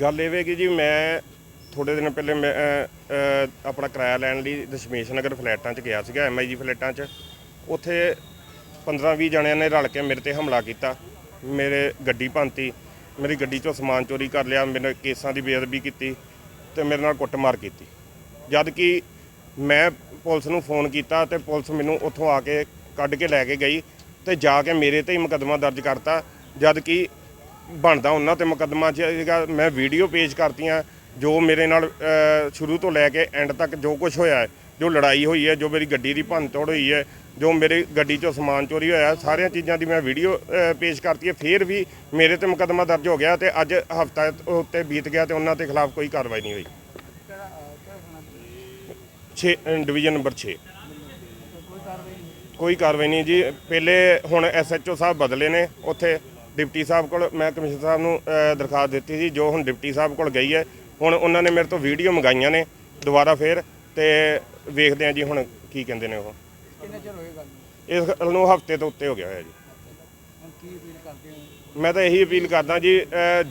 ਗੱਲ ਇਹ ਵੇਗੀ ਜੀ ਮੈਂ ਥੋੜੇ ਦਿਨ ਪਹਿਲੇ ਮੈਂ ਅ, ਆਪਣਾ ਕਿਰਾਇਆ ਲੈਣ ਲਈ ਦਸ਼ਮੇਸ਼ ਨਗਰ ਫਲੈਟਾਂ 'ਚ ਗਿਆ ਸੀਗਾ ਐਮਆਈਜੀ ਫਲੈਟਾਂ 'ਚ। ਉੱਥੇ 15-20 ਜਣਿਆਂ ਨੇ ਰਲ ਕੇ ਮੇਰੇ ਤੇ ਹਮਲਾ ਕੀਤਾ ਮੇਰੇ ਗੱਡੀ ਭੰਨਤੀ ਮੇਰੀ ਗੱਡੀ 'ਚੋਂ ਸਮਾਨ ਚੋਰੀ ਕਰ ਲਿਆ ਮੇਰੇ ਕੇਸਾਂ ਦੀ ਬੇਅਦਬੀ ਕੀਤੀ ਤੇ ਮੇਰੇ ਨਾਲ ਕੁੱਟਮਾਰ ਕੀਤੀ। ਜਦ ਕਿ ਮੈਂ ਪੁਲਿਸ ਨੂੰ ਫੋਨ ਕੀਤਾ ਤੇ ਪੁਲਿਸ ਮੈਨੂੰ ਉੱਥੋਂ ਆ ਕੇ ਕੱਢ ਕੇ ਲੈ ਕੇ ਗਈ ਤੇ ਜਾ ਕੇ ਮੇਰੇ ਤੇ ਹੀ ਮੁਕੱਦਮਾ ਦਰਜ ਕਰਤਾ ਜਦ ਕਿ ਬਣਦਾ ਉਹਨਾਂ ਤੇ ਮੁਕੱਦਮਾ ਸੀਗਾ ਮੈਂ ਵੀਡੀਓ ਪੇਸ਼ ਕਰਤੀਆਂ, ਜੋ ਮੇਰੇ ਨਾਲ ਸ਼ੁਰੂ ਤੋਂ ਲੈ ਕੇ ਐਂਡ ਤੱਕ ਜੋ ਕੁਝ ਹੋਇਆ ਹੈ, ਜੋ ਲੜਾਈ ਹੋਈ ਹੈ, ਜੋ ਮੇਰੀ ਗੱਡੀ ਦੀ ਭੰਨਤੋੜ ਹੋਈ ਹੈ, ਜੋ ਮੇਰੇ ਗੱਡੀ 'ਚੋਂ ਸਮਾਨ ਚੋਰੀ ਹੋਇਆ, ਸਾਰੀਆਂ ਚੀਜ਼ਾਂ ਦੀ ਮੈਂ ਵੀਡੀਓ ਪੇਸ਼ ਕਰਤੀ ਹੈ, ਫਿਰ ਵੀ ਮੇਰੇ ਤੇ ਮੁਕੱਦਮਾ ਦਰਜ ਹੋ ਗਿਆ ਤੇ ਅੱਜ ਹਫਤਾ ਉੱਤੇ ਬੀਤ ਗਿਆ ਤੇ ਉਹਨਾਂ ਦੇ ਖਿਲਾਫ ਕੋਈ ਕਾਰਵਾਈ ਨਹੀਂ ਹੋਈ। 6 ਡਿਵੀਜ਼ਨ ਨੰਬਰ 6 ਕੋਈ ਕਾਰਵਾਈ ਨਹੀਂ ਜੀ, ਪਹਿਲੇ ਹੁਣ ਐਸਐਚਓ ਸਾਹਿਬ ਬਦਲੇ ਨੇ, ਉੱਥੇ ਡਿਪਟੀ ਸਾਹਿਬ ਕੋਲ ਮੈਂ ਕਮਿਸ਼ਨਰ ਸਾਹਿਬ ਨੂੰ ਦਰਖਾਸਤ ਦਿੱਤੀ ਸੀ ਜੋ ਹੁਣ ਡਿਪਟੀ ਸਾਹਿਬ ਕੋਲ ਗਈ ਹੈ। ਹੁਣ ਉਹਨਾਂ ਨੇ ਮੇਰੇ ਤੋਂ ਵੀਡੀਓ ਮੰਗਾਈਆਂ ਨੇ ਦੁਬਾਰਾ ਫੇਰ ਤੇ ਵੇਖਦੇ ਆ ਜੀ ਹੁਣ ਕੀ ਕਹਿੰਦੇ ਨੇ ਉਹ। ਕਿੰਨੇ ਚਿਰ ਹੋਏ ਗੱਲ ਨੂੰ? ਇਸ ਨੂੰ ਹਫ਼ਤੇ ਤੋਂ ਉੱਤੇ ਹੋ ਗਿਆ ਹੋਇਆ ਜੀ। ਹੁਣ ਕੀ ਅਪੀਲ ਕਰਦੇ ਹੋ? ਮੈਂ ਤਾਂ ਇਹੀ ਅਪੀਲ ਕਰਦਾ ਜੀ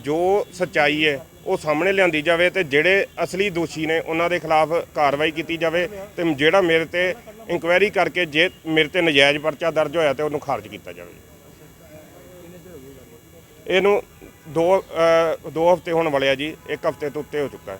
ਜੋ ਸੱਚਾਈ ਹੈ ਉਹ ਸਾਹਮਣੇ ਲਿਆਂਦੀ ਜਾਵੇ ਤੇ ਜਿਹੜੇ ਅਸਲੀ ਦੋਸ਼ੀ ਨੇ ਉਹਨਾਂ ਦੇ ਖਿਲਾਫ ਕਾਰਵਾਈ ਕੀਤੀ ਜਾਵੇ ਤੇ ਜਿਹੜਾ ਮੇਰੇ ਤੇ ਇਨਕੁਆਇਰੀ ਕਰਕੇ ਜੇ ਮੇਰੇ ਤੇ ਨਜਾਇਜ਼ ਪਰਚਾ ਦਰਜ ਹੋਇਆ ਤੇ ਉਹਨੂੰ ਖਾਰਜ ਕੀਤਾ ਜਾਵੇ। ਇਹਨੂੰ ਦੋ ਦੋ ਹਫ਼ਤੇ ਹੋਣ ਵਾਲੇ ਆ ਜੀ, ਇੱਕ ਹਫ਼ਤੇ ਤੋਂ ਉੱਤੇ ਹੋ ਚੁੱਕਾ ਹੈ।